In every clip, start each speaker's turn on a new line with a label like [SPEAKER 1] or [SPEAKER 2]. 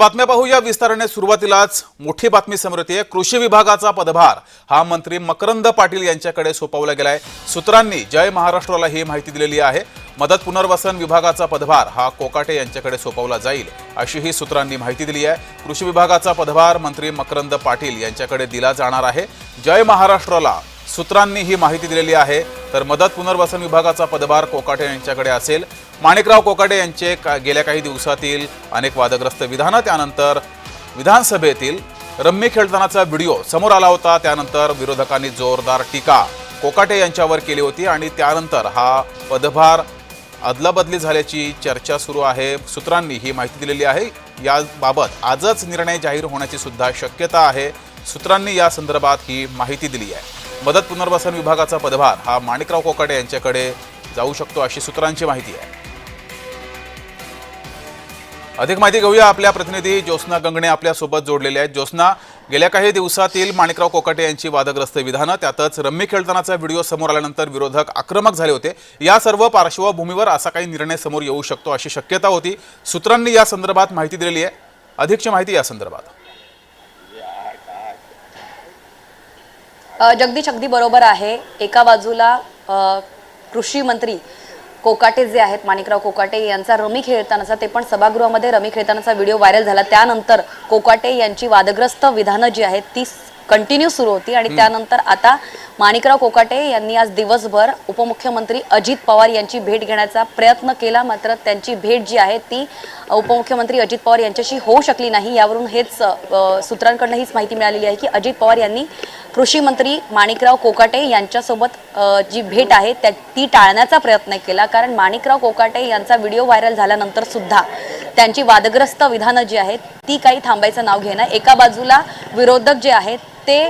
[SPEAKER 1] बातम्या पाहूया. विस्ताराने सुरुवातीलाच मोठी बातमी समोर येते. कृषी विभागाचा पदभार हा मंत्री मकरंद पाटील यांच्याकडे सोपवला गेलाय. सूत्रांनी जय महाराष्ट्राला ही माहिती दिलेली आहे. मदत पुनर्वसन विभागाचा पदभार हा कोकाटे यांच्याकडे सोपवला जाईल अशीही सूत्रांनी माहिती दिली आहे. कृषी विभागाचा पदभार मंत्री मकरंद पाटील यांच्याकडे दिला जाणार आहे. जय महाराष्ट्राला सूत्रांनी ही माहिती दिलेली आहे. तर मदत पुनर्वसन विभागाचा पदभार कोकाटे यांच्याकडे असेल. माणिकराव कोकाटे यांचे का- गेल्या काही दिवसातील अनेक वादग्रस्त विधानं त्यानंतर विधानसभेतील रम्मी खेळतानाचा व्हिडिओ समोर आला होता. त्यानंतर विरोधकांनी जोरदार टीका कोकाटे यांच्यावर केली होती आणि त्यानंतर हा पदभार अदलाबदली झाल्याची चर्चा सुरू आहे. सूत्रांनी ही माहिती दिलेली आहे. याबाबत आजच निर्णय जाहीर होण्याची सुद्धा शक्यता आहे. सूत्रांनी या संदर्भात ही माहिती दिली आहे. मदत पुनर्वसन विभागाचा पदभार हा माणिकराव कोकाटे यांच्याकडे जाऊ शकतो अशी सूत्रांची माहिती आहे. अधिक माहिती घेऊया आपल्या प्रतिनिधी ज्योत्ना गंगणे आपल्यासोबत जोडलेले आहेत. ज्योत्ना गेल्या काही दिवसातील माणिकराव कोकाटे यांची वादग्रस्त विधानं त्यातच रम्मी खेळतानाचा व्हिडिओ समोर आल्यानंतर विरोधक आक्रमक झाले होते. या सर्व पार्श्वभूमीवर असा काही निर्णय समोर येऊ शकतो अशी शक्यता होती. सूत्रांनी या संदर्भात माहिती दिलेली आहे. अधिकची माहिती या संदर्भात.
[SPEAKER 2] जगदीश अगदी बरोबर आहे. एका बाजूला कृषी मंत्री कोकाटे जे आहेत माणिकराव कोकाटे यांचा रमी खेळतानाचा ते पण सभागृहामध्ये रमी खेळतानाचा व्हिडिओ व्हायरल झाला. त्यानंतर कोकाटे यांची वादग्रस्त विधानं जी आहेत ती कंटिन्यू सुरू होती आणि त्यानंतर आता माणिकराव कोकाटे यांनी आज दिवसभर उपमुख्यमंत्री अजित पवार यांची भेट घेण्याचा प्रयत्न केला. मात्र त्यांची भेट जी आहे ती उपमुख्यमंत्री अजित पवार यांच्याशी होऊ शकली नाही. यावरून हेच सूत्रांकडनं हीच माहिती मिळालेली आहे की अजित पवार यांनी कृषी मंत्री माणिकराव कोकाटे यांच्यासोबत जी भेट आहे त्या ती टाळण्याचा प्रयत्न केला. कारण माणिकराव कोकाटे यांचा व्हिडिओ व्हायरल झाल्यानंतर सुद्धा त्यांची वादग्रस्त विधानं जी आहेत ती काही थांबायचं नाव घेणं एका बाजूला विरोधक जे आहेत ते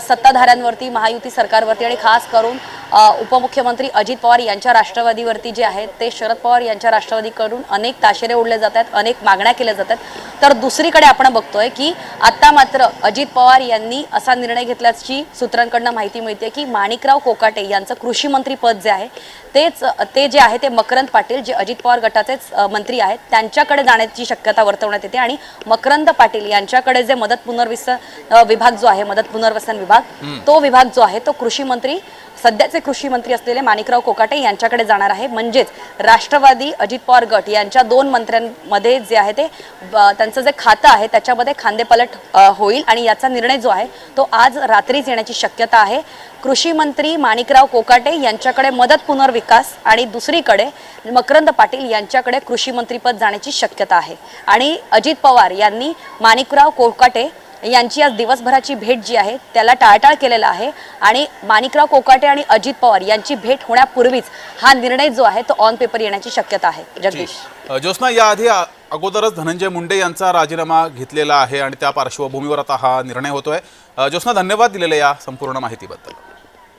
[SPEAKER 2] सत्ताधाऱ्यांवरती महायुती सरकारवरती आणि खास करून उपमुख्यमंत्री अजित पवार यांच्या राष्ट्रवादीवरती जे आहेत ते शरद पवार यांच्या राष्ट्रवादीकडून अनेक ताशेरे ओढले जात आहेत अनेक मागण्या केल्या जातात. तर दुसरीकडे आपण बघतोय की आता मात्र अजित पवार यांनी असा निर्णय घेतल्याची सूत्रांकडनं माहिती मिळते की माणिकराव कोकाटे यांचं कृषी मंत्री पद जे आहे तेच ते जे आहे ते मकरंद पाटील जे अजित पवार गटाचेच मंत्री आहेत त्यांच्याकडे जाण्याची शक्यता वर्तवण्यात येते आणि मकरंद पाटील यांच्याकडे जे मदत पुनर्वसन विभाग जो आहे मदत पुनर्वसन विभाग तो विभाग जो आहे तो कृषी मंत्री सध्याचे कृषी मंत्री असलेले माणिकराव कोकाटे यांच्याकडे जाणार आहे. म्हणजेच राष्ट्रवादी अजित पवार गट यांच्या दोन मंत्र्यांमध्ये जे आहे ते ब- त्यांचं जे खातं आहे त्याच्यामध्ये खांदेपलट होईल आणि याचा निर्णय जो आहे तो आज रात्रीच येण्याची शक्यता आहे. कृषी मंत्री माणिकराव कोकाटे यांच्याकडे मदत पुनर्विकास आणि दुसरीकडे मकरंद पाटील यांच्याकडे कृषी मंत्रीपद जाण्याची शक्यता आहे. आणि अजित पवार यांनी माणिकराव कोकाटे यांची आज दिवसभराची भेट जी आहे त्याला टाळटाळ केलेला आहे. आणि माणिकराव कोकाटे आणि अजित पवार यांची भेट होण्यापूर्वीच हा निर्णय जो आहे तो ऑन पेपर येण्याची शक्यता आहे. जगदीश.
[SPEAKER 1] अ, ज्योत्स्ना याआधी अगोदरच धनंजय मुंडे यांचा राजीनामा घेतलेला आहे आणि त्या पार्श्वभूमीवर आता हा निर्णय होतोय. अ, ज्योत्स्ना धन्यवाद दिलेल्या या संपूर्ण माहितीबद्दल.